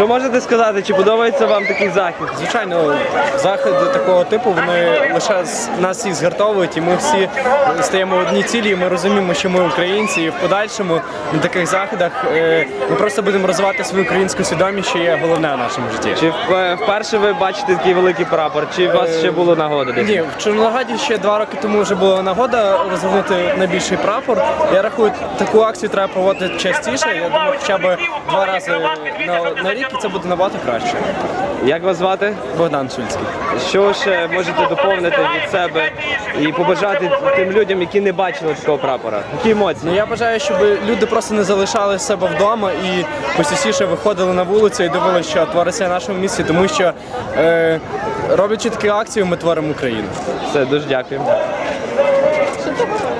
Що можете сказати, чи подобається вам такий захід? Звичайно, заходи такого типу вони лише нас всіх згартовують, і ми всі стаємо в одній цілі. І ми розуміємо, що ми українці, і в подальшому на таких заходах е, ми просто будемо розвивати свою українську свідомість, що є головне в нашому житті. Чи вперше ви бачите такий великий прапор? Чи у вас ще було нагода десь? Ні, в Чорнограді ще два роки тому вже була нагода розгорнути найбільший прапор. Я рахую, таку акцію треба проводити частіше. Я думаю, хоча б два рази на, на рік, і це буде набагато краще. Як вас звати? Богдан Шульський. Що ще можете доповнити від себе і побажати тим людям, які не бачили такого прапора? Які емоції? Ну я бажаю, щоб люди просто не залишали себе вдома і постійніше виходили на вулицю і дивилися, що твориться в нашому місті, тому що е, роблячи такі акції, ми творимо Україну. Все, дуже дякую. Звертаємо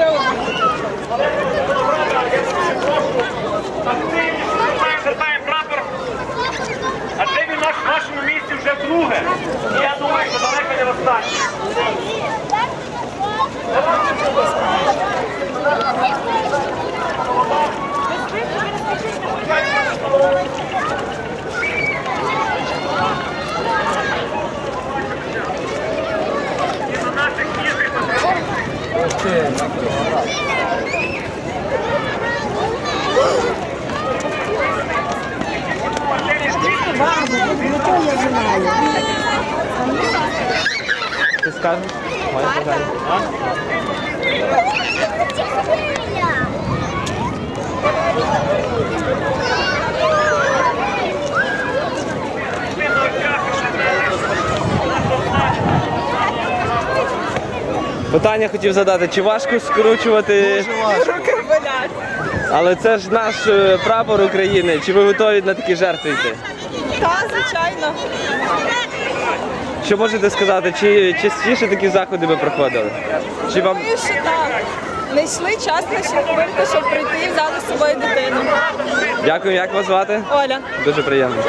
show. Скажеш? Бажання. Питання хотів задати, чи важко скручувати? Руки болять. Але це ж наш е, прапор України. Чи ви готові на такі жертви йти? Так, звичайно. Що можете сказати, чи частіше такі заходи ви проходили? Чи вам Думаю, що так. Знайшли час на хвильку, щоб прийти і взяли з собою дитину. дякую, як вас звати? Оля. Дуже приємно.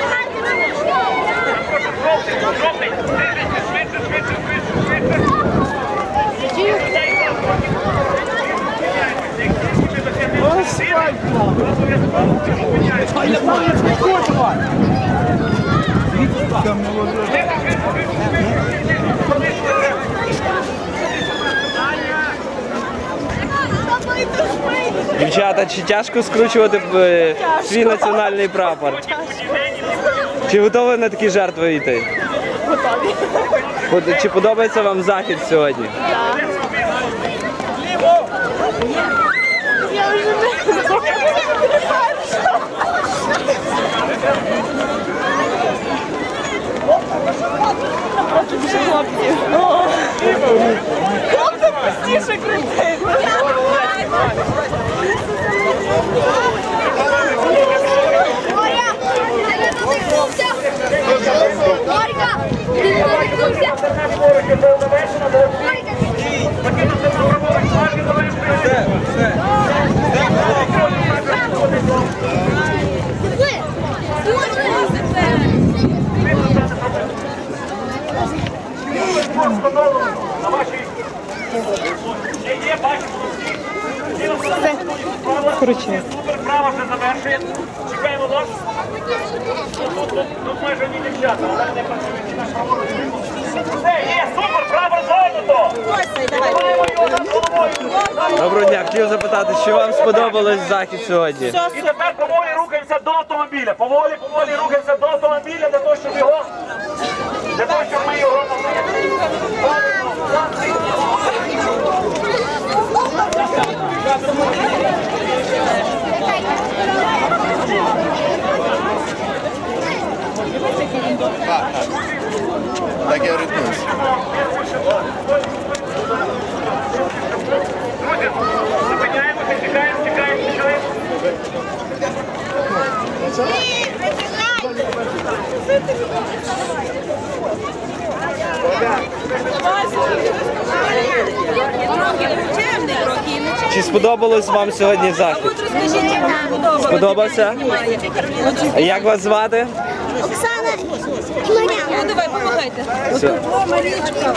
Дівчата, чи тяжко скручувати е, свій національний прапор? Чи готові на такі жертви йти? Готові. Чи подобається вам захід сьогодні? Хлопцям на вашій є, є, бачимо всі. Супер, право вже завершує. Чекаємо вас. Тут майже ні дівчата, але не працюють наш праворуч. Все, є, супер, право згорнуто. Тримаємо його над головою. Доброго дня, хотів запитати, чи вам сподобалось захід сьогодні? І тепер поволі рухаємося до автомобіля. Поволі, поволі рухаємося до автомобіля для того, щоб його, для того, щоб ми його Так я ритмуюсь. Друзі, зупиняємося, чекаємо, чекаємо, чекаємо. Чи сподобалось вам сьогодні захід? Сподобався? Як вас звати? Оксана. Ну, давай, помагайте. Все. Марічка.